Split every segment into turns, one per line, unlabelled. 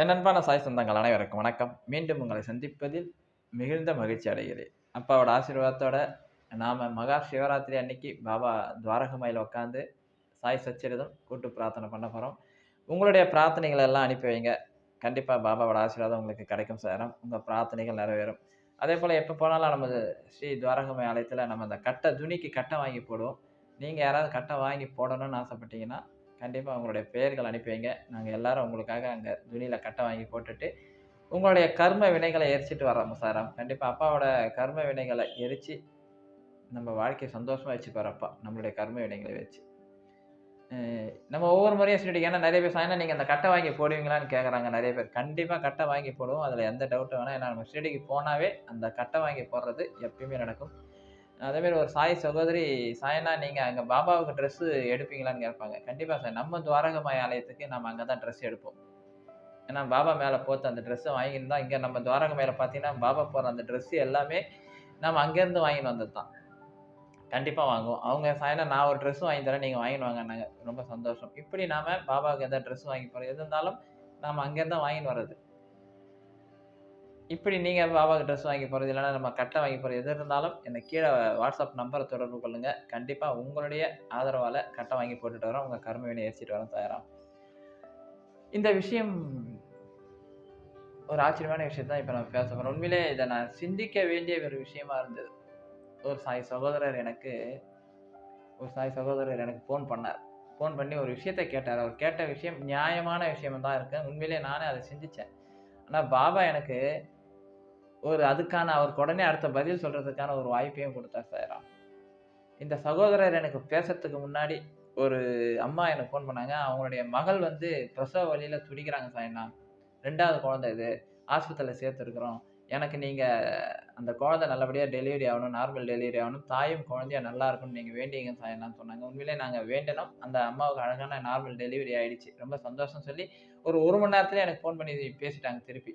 என் அன்பான சாய் சொந்தங்கள் அனைவருக்கும் வணக்கம். மீண்டும் உங்களை சந்திப்பதில் மிகுந்த மகிழ்ச்சி அடைகிறேன். அப்பாவோட ஆசீர்வாதத்தோட நாம் மகா சிவராத்திரி அன்னைக்கு பாபா துவாரகமாயில் உட்காந்து சாய் சச்சரிதம் கூட்டு பிரார்த்தனை பண்ண போகிறோம் உங்களுடைய பிரார்த்தனைகளை எல்லாம் அனுப்பி வைங்க. கண்டிப்பாக பாபாவோட ஆசீர்வாதம் உங்களுக்கு கிடைக்கும் சேரம் உங்கள் பிரார்த்தனைகள் நிறைவேறும். அதே போல் எப்போ போனாலும் நமது ஸ்ரீ துவாரகமாய் ஆலயத்தில் நம்ம அந்த கட்டை துணிக்கு கட்டை வாங்கி போடுவோம். நீங்கள் யாராவது கட்டை வாங்கி போடணும்னு ஆசைப்பட்டீங்கன்னா கண்டிப்பாக உங்களுடைய பெயர்கள் அனுப்பி வைங்க நாங்கள் எல்லாரும் உங்களுக்காக அங்கே துணியில் கட்டை வாங்கி போட்டுட்டு உங்களுடைய கர்ம வினைகளை எரிச்சிட்டு வரோம் சாராம் கண்டிப்பாக அப்பாவோட கர்ம வினைகளை எரித்து நம்ம வாழ்க்கையை சந்தோஷமாக வச்சு அப்பா நம்மளுடைய கர்ம வினைகளை வச்சு. நம்ம ஒவ்வொரு முறையும் சொல்லிட்டு ஏன்னா நிறைய பேர் சாயனா நீங்கள் அந்த கட்டை வாங்கி போடுவீங்களான்னு கேட்குறாங்க நிறைய பேர். கண்டிப்பாக கட்டை வாங்கி போடுவோம். அதில் எந்த டவுட்டும் வேணால் ஏன்னா நம்ம ஸ்டடிக்கு போனாவே அந்த கட்டை வாங்கி போடுறது எப்பயுமே நடக்கும். அதேமாரி ஒரு சாய் சகோதரி சாயனா நீங்கள் அங்கே பாபாவுக்கு ட்ரெஸ்ஸு எடுப்பீங்களான்னு கேட்பாங்க. கண்டிப்பாக சார். நம்ம துவாரகமாய் ஆலயத்துக்கு நம்ம அங்கே தான் ட்ரெஸ் எடுப்போம். ஏன்னா பாபா மேலே போத்து அந்த ட்ரெஸ்ஸை வாங்கிட்டு தான் இங்கே நம்ம துவாரக மேலே பார்த்தீங்கன்னா பாபா போகிற அந்த ட்ரெஸ்ஸு எல்லாமே நம்ம அங்கேருந்து வாங்கிட்டு வந்தது தான். கண்டிப்பாக வாங்குவோம். அவங்க சாயனா நான் ஒரு ட்ரெஸ் வாங்கி தரேன் நீங்கள் வாங்கிட்டு வாங்கினாங்க ரொம்ப சந்தோஷம். இப்படி நாம பாபாவுக்கு எந்த ட்ரெஸ் வாங்கி போகிறோம் எது இருந்தாலும் நாம் அங்கேருந்து தான் வாங்கிட்டு வர்றது. இப்படி நீங்கள் பாபாவுக்கு ட்ரெஸ் வாங்கி போகிறது இல்லைன்னா நம்ம கட்டை வாங்கி போகிறது எது இருந்தாலும் இந்த கீழே வாட்ஸ்அப் நம்பரை தொடர்பு கொள்ளுங்கள் கண்டிப்பாக உங்களுடைய ஆதரவால் கட்டை வாங்கி போட்டுட்டு வரோம் உங்கள் கர்ம வினை எரிச்சிட்டு வரோம் தயாராக. இந்த விஷயம் ஒரு ஆச்சரியமான விஷயம் தான் இப்போ நம்ம பேச போகிறோம் உண்மையிலே இதை நான் சிந்திக்க வேண்டிய ஒரு விஷயமா இருந்தது. ஒரு சாய் சகோதரர் எனக்கு ஒரு சாய் சகோதரர் எனக்கு ஃபோன் பண்ணார். ஃபோன் பண்ணி ஒரு விஷயத்தை கேட்டார். அவர் கேட்ட விஷயம் நியாயமான விஷயம் தான் இருக்குது உண்மையிலே நானே அதை சிந்தித்தேன் ஆனால் பாபா எனக்கு ஒரு அதுக்கான அவருக்கு உடனே அடுத்த பதில் சொல்கிறதுக்கான ஒரு வாய்ப்பையும் கொடுத்தார் சார் இந்த சகோதரர் எனக்கு பேசுறதுக்கு முன்னாடி ஒரு அம்மா எனக்கு ஃபோன் பண்ணாங்க. அவங்களுடைய மகள் வந்து பிரசவ வழியில் துடிக்கிறாங்க சாயனா ரெண்டாவது குழந்தை இது. ஆஸ்பத்திரியில் சேர்த்துருக்குறோம். எனக்கு நீங்கள் அந்த குழந்தை நல்லபடியாக டெலிவரி ஆகணும் நார்மல் டெலிவரி ஆகணும். தாயும் குழந்தையா நல்லா இருக்கும்னு நீங்கள் வேண்டிங்க சாயனான்னு சொன்னாங்க. உண்மையிலே நாங்கள் வேண்டினோம் அந்த அம்மாவுக்கு அழகான நார்மல் டெலிவரி ஆகிடுச்சு ரொம்ப சந்தோஷம் சொல்லி ஒரு ஒரு மணி நேரத்துலேயே எனக்கு ஃபோன் பண்ணி பேசிட்டாங்க திருப்பி.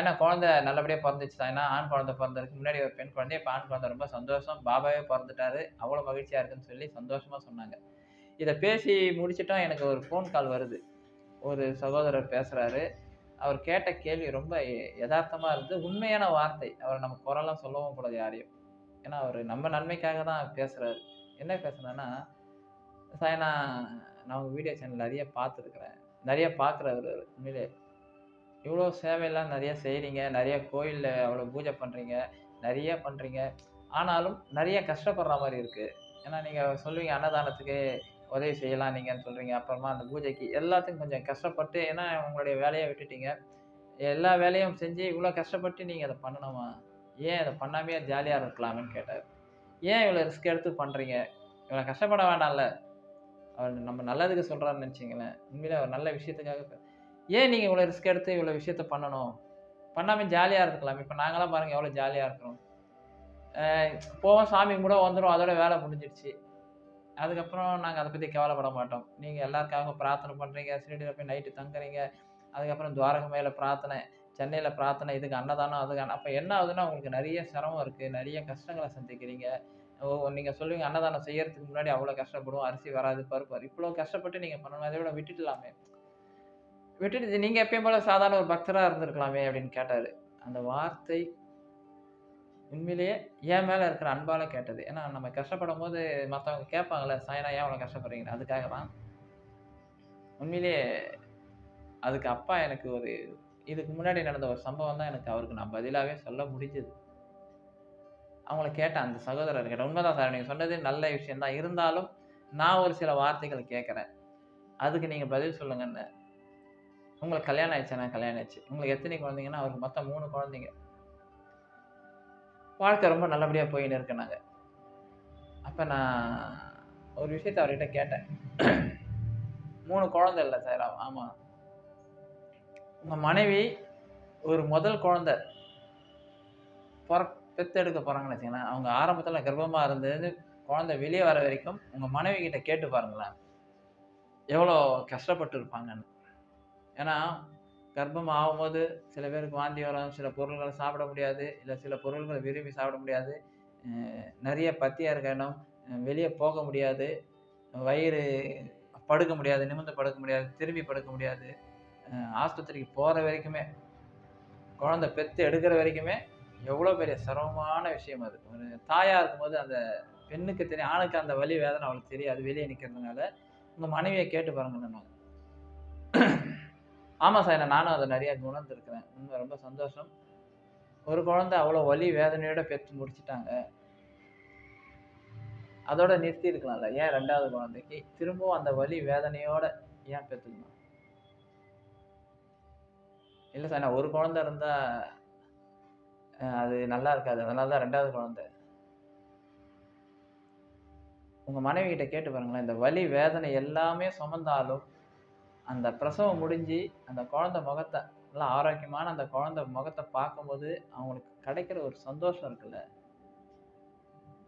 ஏன்னா குழந்தை நல்லபடியாக பிறந்துச்சு சாயனா ஆண் குழந்தை பிறந்ததுக்கு முன்னாடி ஒரு பெண் குழந்தை இப்போ ஆண் குழந்தை ரொம்ப சந்தோஷம். பாபாவே பிறந்துட்டாரு. அவ்வளோ மகிழ்ச்சியாக இருக்குன்னு சொல்லி சந்தோஷமாக சொன்னாங்க. இதை பேசி முடிச்சிட்டோம் எனக்கு ஒரு ஃபோன் கால் வருது. ஒரு சகோதரர் பேசுகிறாரு அவர் கேட்ட கேள்வி ரொம்ப யதார்த்தமாக இருந்து உண்மையான வார்த்தை. அவர் நம்ம குரலாம் சொல்லவும் கூடாது யாரையும். ஏன்னா அவர் நம்ம நன்மைக்காக தான் பேசுகிறாரு என்ன பேசுனேன்னா சாயனா நான் உங்கள் வீடியோ சேனல் நிறைய பார்த்துருக்குறேன். நிறைய பார்க்குறவர் உண்மையிலே இவ்வளோ சேவையெல்லாம் நிறையா செய்கிறீங்க நிறைய கோயிலில் அவ்வளோ பூஜை பண்ணுறீங்க நிறைய பண்ணுறீங்க ஆனாலும் நிறைய கஷ்டப்படுற மாதிரி இருக்குது ஏன்னா நீங்கள் சொல்லுவீங்க அன்னதானத்துக்கு உதவி செய்யலாம் நீங்கன்னு சொல்கிறீங்க அப்புறமா அந்த பூஜைக்கு எல்லாத்துக்கும் கொஞ்சம் கஷ்டப்பட்டு ஏன்னா உங்களுடைய வேலையை விட்டுட்டீங்க. எல்லா வேலையும் செஞ்சு இவ்வளோ கஷ்டப்பட்டு நீங்கள் அதை பண்ணணுமா? ஏன் அதை பண்ணாமையே ஜாலியாக இருக்கலாமேன்னு கேட்டார். ஏன் இவ்வளோ ரிஸ்க் எடுத்து பண்ணுறீங்க இவ்வளோ கஷ்டப்பட வேண்டாம்ல. அவர் நம்ம நல்லதுக்கு சொல்கிறாருன்னு நினச்சிங்களேன் உண்மையிலே அவர் நல்ல விஷயத்துக்காக ஏன் நீங்கள் இவ்வளோ ரிஸ்க் எடுத்து இவ்வளோ விஷயத்த பண்ணணும்? பண்ணாமல் ஜாலியாக இருக்கலாம். இப்போ நாங்களாம் பாருங்கள் எவ்வளோ ஜாலியாக இருக்கிறோம். போவோம் சாமி கூட வந்துடும் அதோட வேலை முடிஞ்சிடுச்சு. அதுக்கப்புறம் நாங்கள் அதை பற்றி கவலைப்பட மாட்டோம். நீங்கள் எல்லாருக்காக பிரார்த்தனை பண்ணுறீங்க சிறுடியில் போய் நைட்டு தங்குறீங்க. அதுக்கப்புறம் துவாரக மேலே பிரார்த்தனை சென்னையில் பிரார்த்தனை இதுக்கு அன்னதானம் அதுக்கு அப்போ என்ன ஆகுதுன்னா உங்களுக்கு நிறைய சிரமம் இருக்குது நிறைய கஷ்டங்களை சந்திக்கிறீங்க. நீங்கள் சொல்லுவீங்க அன்னதானம் செய்யறதுக்கு முன்னாடி அவ்வளோ கஷ்டப்படும் அரிசி வராது பருப்பு இவ்வளோ கஷ்டப்பட்டு நீங்கள் பண்ணணும். அதை விட விட்டுட்டுலாமே விட்டுட்டு நீங்கள் எப்பயும் போல சாதாரண ஒரு பக்தராக இருந்திருக்கலாமே அப்படின்னு கேட்டார். அந்த வார்த்தை உண்மையிலேயே என் மேலே இருக்கிற அன்பால கேட்டது. ஏன்னா நம்ம கஷ்டப்படும் போது மற்றவங்க கேட்பாங்கல்ல சாயனா ஏன் அவ்வளோ கஷ்டப்படுறீங்க? அதுக்காக தான். உண்மையிலேயே அதுக்கு அப்பா எனக்கு ஒரு இதுக்கு முன்னாடி நடந்த ஒரு சம்பவம் தான் எனக்கு அவருக்கு நான் பதிலாகவே சொல்ல முடிஞ்சது. அவங்கள கேட்டேன் அந்த சகோதரர் கேட்டேன் உண்மைதான் சார் நீங்கள் சொன்னது நல்ல விஷயம் தான் இருந்தாலும் நான் ஒரு சில வார்த்தைகள் கேட்குறேன். அதுக்கு நீங்கள் பதில் சொல்லுங்கன்னு உங்களுக்கு கல்யாணம் ஆயிடுச்சுன்னா கல்யாணம் ஆயிடுச்சு. உங்களுக்கு எத்தனை குழந்தைங்கன்னா அவருக்கு மொத்தம் மூணு குழந்தைங்க. வாழ்க்கை ரொம்ப நல்லபடியாக போயின்னு இருக்கு நாங்கள் அப்போ நான் ஒரு விஷயத்த அவர்கிட்ட கேட்டேன். மூணு குழந்தை இல்லை சார் ஆமாம் உங்கள் மனைவி ஒரு முதல் குழந்த. பிற பெத்தெடுக்க போகிறாங்கன்னு வச்சுங்களேன் அவங்க ஆரம்பத்தில் கர்ப்பமாக இருந்தது குழந்தை வெளியே வர வரைக்கும் உங்கள் மனைவி கிட்ட கேட்டு பாருங்களேன். எவ்வளோ கஷ்டப்பட்டு இருப்பாங்கன்னு. ஏன்னா கர்ப்பம் ஆகும்போது சில பேருக்கு வாந்தி வரும் சில பொருள்களை சாப்பிட முடியாது இல்லை சில பொருள்களை விரும்பி சாப்பிட முடியாது. நிறைய பத்தியாக இருக்க இடம் வெளியே போக முடியாது வயிறு படுக்க முடியாது நிமிர்ந்து படுக்க முடியாது திரும்பி படுக்க முடியாது. ஆஸ்பத்திரிக்கு போகிற வரைக்குமே குழந்தை பெற்று எடுக்கிற வரைக்குமே எவ்வளோ பெரிய சிரமமான விஷயம் அது. ஒரு தாயாக இருக்கும்போது அந்த பெண்ணுக்கு தெரியும் ஆணுக்கு அந்த வலி வேதனை அவளுக்கு தெரியாது வெளியே நிற்கிறதுனால உங்கள் மனைவியை கேட்டு பாருங்கன்னு ஆமாம் சார் நானும் அதை நிறைய உணர்ந்துருக்கிறேன். உண்மை ரொம்ப சந்தோஷம். ஒரு குழந்தை அவ்வளோ வலி வேதனையோட பெற்று முடிச்சிட்டாங்க. அதோட நிறுத்தி இருக்கலாம்ல ஏன் ரெண்டாவது குழந்தைக்கு? திரும்பவும் அந்த வலி வேதனையோட ஏன் பெற்றுக்கணும்? இல்லை சார் நான் ஒரு குழந்தை இருந்தால் அது நல்லா இருக்காது. அதனால தான் ரெண்டாவது குழந்தை. உங்கள் மனைவி கிட்ட கேட்டு பாருங்களேன். இந்த வலி வேதனை எல்லாமே சுமந்தாலும் அந்த பிரசவம் முடிஞ்சு அந்த குழந்தை முகத்தை நல்லா ஆரோக்கியமான அந்த குழந்தை முகத்தை பார்க்கும்போது அவங்களுக்கு கிடைக்கிற ஒரு சந்தோஷம் இருக்குல்ல?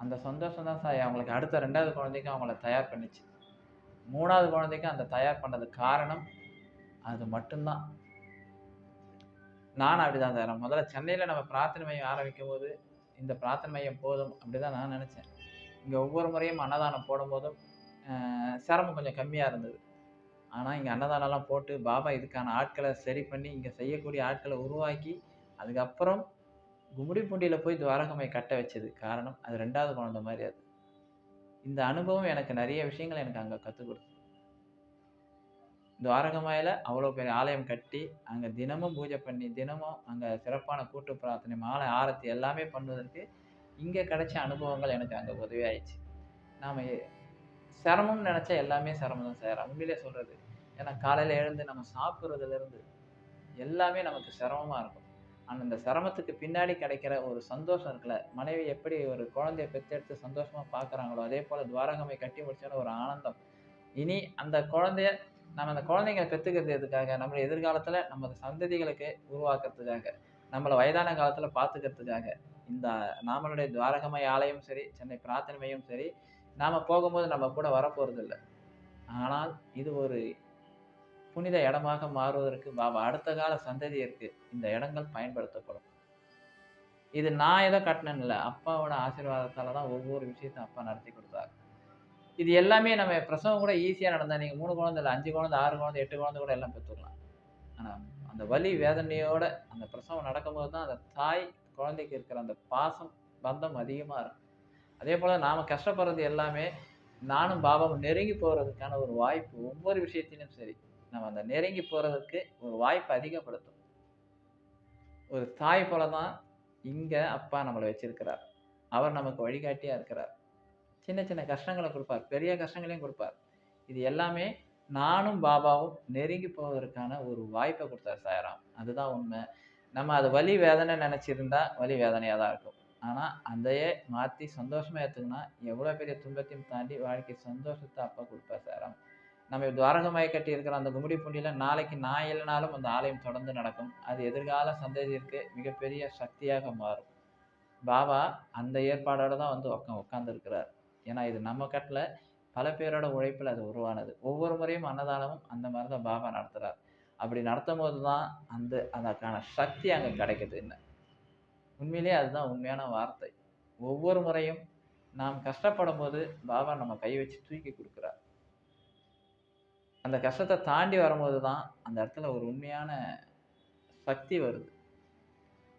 அந்த சந்தோஷம் தான் சார் அவங்களுக்கு அடுத்த ரெண்டாவது குழந்தைக்கும் அவங்கள தயார் பண்ணிச்சு. மூணாவது குழந்தைக்கும் அந்த தயார் பண்ணது காரணம் அது மட்டும்தான். நானும் அப்படிதான் சார். முதல்ல சென்னையில் நம்ம பிரார்த்தனை மையம் ஆரம்பிக்கும் போது இந்த பிரார்த்தனை மையம் போதும் அப்படிதான் நான் நினச்சேன். இங்கே ஒவ்வொரு முறையும் அன்னதானம் போடும்போதும் சிரமம் கொஞ்சம் கம்மியாக இருந்தது. ஆனால் இங்கே அன்னதானம்லாம் போட்டு பாபா இதுக்கான ஆட்களை சரி பண்ணி இங்கே செய்யக்கூடிய ஆட்களை உருவாக்கி அதுக்கப்புறம் கும்மிடிப்பூண்டியில் போய் துவாரகமை கட்ட வச்சது. காரணம் அது ரெண்டாவது குழந்தை மாதிரி அது. இந்த அனுபவம் எனக்கு நிறைய விஷயங்கள் எனக்கு அங்கே கற்றுக் கொடுத்து துவாரகமாயில் அவ்வளோ பெரிய ஆலயம் கட்டி அங்கே தினமும் பூஜை பண்ணி தினமும் அங்கே சிறப்பான கூட்டு பிரார்த்தனை மாலை ஆரத்தி எல்லாமே பண்ணுவதற்கு இங்கே கிடைச்ச அனுபவங்கள் எனக்கு அங்கே உதவியாயிடுச்சு. நாம் சிரமம்னு நினச்சா எல்லாமே சிரமம் தான் சார். உண்மையிலே சொல்கிறது ஏன்னா காலையில் எழுந்து நம்ம சாப்பிட்றதுலேருந்து எல்லாமே நமக்கு சிரமமாக இருக்கும். ஆனால் இந்த சிரமத்துக்கு பின்னாடி கிடைக்கிற ஒரு சந்தோஷம் இருக்குல்ல மனைவி எப்படி ஒரு குழந்தைய பெற்றெடுத்து சந்தோஷமாக பார்க்குறாங்களோ அதே போல் துவாரகமை கட்டி முடிச்சோன்னு ஒரு ஆனந்தம். இனி அந்த குழந்தைய நம்ம அந்த குழந்தைங்களை பெற்றுக்கிறது எதுக்காக? நம்மளை எதிர்காலத்தில் நம்ம சந்ததிகளுக்கு உருவாக்குறதுக்காக நம்மளை வயதான காலத்தில் பார்த்துக்கிறதுக்காக இந்த நாமளுடைய துவாரகமை ஆலயம் சரி சென்னை பிரார்த்தனை மையம் சரி நாம் போகும்போது நம்ம கூட வரப்போகிறது இல்லை ஆனால் இது ஒரு புனித இடமாக மாறுவதற்கு பாபா அடுத்த கால சந்ததியருக்கு இந்த இடங்கள் பயன்படுத்தப்படும். இது நான் எதை கட்டினேன் இல்லை அப்பாவோட ஆசீர்வாதத்தால தான் ஒவ்வொரு விஷயத்தையும் அப்பா நடத்தி கொடுத்தாரு. இது எல்லாமே நம்ம பிரசவம் கூட ஈஸியாக நடந்தா நீங்கள் மூணு குழந்தை இல்லை அஞ்சு குழந்தை ஆறு குழந்தை எட்டு குழந்தை கூட எல்லாம் பெற்றுக்கலாம் ஆனால் அந்த வலி வேதனையோட அந்த பிரசவம் நடக்கும்போது தான் அந்த தாய் குழந்தைக்கு இருக்கிற அந்த பாசம் பந்தம் அதிகமாக இருக்கும். அதே போல் நாம் கஷ்டப்படுறது எல்லாமே நானும் பாபாவும் நெருங்கி போகிறதுக்கான ஒரு வாய்ப்பு ஒவ்வொரு விஷயத்திலும் சரி. நம்ம அந்த நெருங்கி போகிறதுக்கு ஒரு வாய்ப்பு அதிகப்படுத்தும். ஒரு தாய் போல தான் இங்கே அப்பா நம்மளை வச்சிருக்கிறார். அவர் நமக்கு வழிகாட்டியாக இருக்கிறார். சின்ன சின்ன கஷ்டங்களை கொடுப்பார். பெரிய கஷ்டங்களையும் கொடுப்பார். இது எல்லாமே நானும் பாபாவும் நெருங்கி போவதற்கான ஒரு வாய்ப்பை கொடுத்தார் சாயராம். அதுதான் உண்மை. நம்ம அது வலி வேதனை நினச்சிருந்தா வலி வேதனையாக தான் இருக்கும். ஆனால் அதையே மாற்றி சந்தோஷமாக ஏற்றுக்குன்னா எவ்வளோ பெரிய துன்பத்தையும் தாண்டி வாழ்க்கை சந்தோஷத்தை அப்பா கொடுப்பார் சாராம் நம்ம துவாரகமாய் கட்டி இருக்கிற அந்த கும்மிடி பூண்டியில் நாளைக்கு நான் இல்லைனாலும் அந்த ஆலயம் தொடர்ந்து நடக்கும். அது எதிர்கால சந்ததியிற்கு மிகப்பெரிய சக்தியாக மாறும். பாபா அந்த ஏற்பாடோடு தான் வந்து உட்கா உட்காந்துருக்கிறார் ஏன்னா இது நம்ம கட்டில் பல பேரோட உழைப்பில் அது உருவானது. ஒவ்வொரு முறையும் அன்னதானமும் அந்த மாதிரி தான் பாபா நடத்துகிறார் அப்படி நடத்தும் போது தான் அந்த அதற்கான சக்தி அங்கே கிடைக்குது என்ன? உண்மையிலேயே அதுதான் உண்மையான வார்த்தை. ஒவ்வொரு முறையும் நாம் கஷ்டப்படும் போது பாபா நம்ம கை வச்சு தூக்கி கொடுக்குறார். அந்த கஷ்டத்தை தாண்டி வரும்போது தான் அந்த இடத்துல ஒரு உண்மையான சக்தி வருது.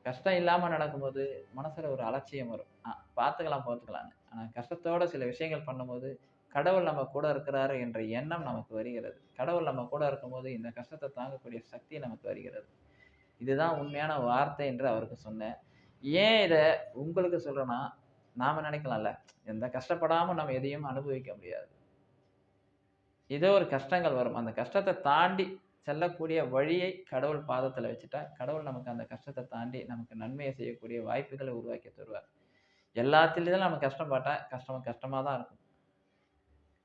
கஷ்டம் இல்லாமல் நடக்கும்போது மனசில் ஒரு அலட்சியம் வரும். ஆ பார்த்துக்கலாம் பார்த்துக்கலான்னு ஆனால் கஷ்டத்தோட சில விஷயங்கள் பண்ணும்போது கடவுள் நம்ம கூட இருக்கிறாரு என்ற எண்ணம் நமக்கு வருகிறது. கடவுள் நம்ம கூட இருக்கும்போது இந்த கஷ்டத்தை தாங்கக்கூடிய சக்தி நமக்கு வருகிறது. இதுதான் உண்மையான வார்த்தை என்று அவருக்கு சொன்னேன். ஏன் இதை உங்களுக்கு சொல்கிறேன்னா நாம் நினைக்கலாம்ல எந்த கஷ்டப்படாமல் நம்ம எதையும் அனுபவிக்க முடியாது. ஏதோ ஒரு கஷ்டங்கள் வரும். அந்த கஷ்டத்தை தாண்டி செல்லக்கூடிய வழியை கடவுள் பாதத்தில் வச்சுட்டா கடவுள் நமக்கு அந்த கஷ்டத்தை தாண்டி நமக்கு நன்மையை செய்யக்கூடிய வாய்ப்புகளை உருவாக்கி தருவார். எல்லாத்துலேயும் நம்ம கஷ்டப்பட்டா கஷ்டம் கஷ்டமாக தான் இருக்கும்.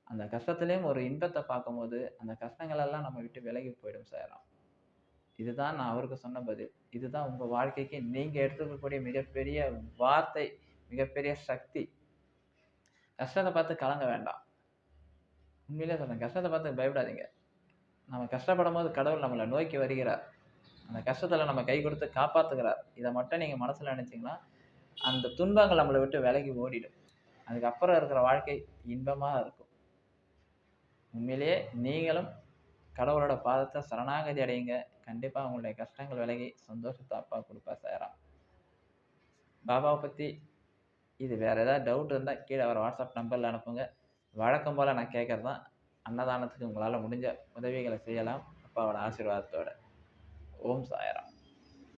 அந்த கஷ்டத்துலேயும் ஒரு இன்பத்தை பார்க்கும்போது அந்த கஷ்டங்களெல்லாம் நம்ம விட்டு விலகி போயிடும் சேரும் இதுதான் நான் அவருக்கு சொன்ன பதில். இதுதான் உங்கள் வாழ்க்கைக்கு நீங்கள் எடுத்துக்கக்கூடிய மிகப்பெரிய வார்த்தை மிகப்பெரிய சக்தி. கஷ்டத்தை பார்த்து கலங்க வேண்டாம். உண்மையிலே சொல்கிறேன் கஷ்டத்தை பார்த்து பயப்படாதீங்க. நம்ம கஷ்டப்படும் போது கடவுள் நம்மளை நோக்கி வருகிறார். அந்த கஷ்டத்தில் நம்ம கை கொடுத்து காப்பாற்றுகிறார் இதை மட்டும் நீங்கள் மனசில் நினச்சிங்கன்னா அந்த துன்பங்கள் நம்மளை விட்டு விலகி ஓடிடும். அதுக்கப்புறம் இருக்கிற வாழ்க்கை இன்பமாக இருக்கும். உண்மையிலேயே நீங்களும் கடவுளோட பாதத்தை சரணாகதி அடையுங்க. கண்டிப்பாக உங்களுடைய கஷ்டங்கள் விலகி சந்தோஷத்தை அப்பா கொடுப்பா சேராம் பாபாவை பற்றி இது வேறு ஏதாவது டவுட் இருந்தால் கீழே வர வாட்ஸ்அப் நம்பரில் அனுப்புங்க. வழக்கம் போல் நான் கேட்குறது தான் அன்னதானத்துக்கு உங்களால் முடிஞ்ச உதவிகளை செய்யலாம். அப்பாவோட ஆசீர்வாதத்தோடு. ஓம் சாயராம்.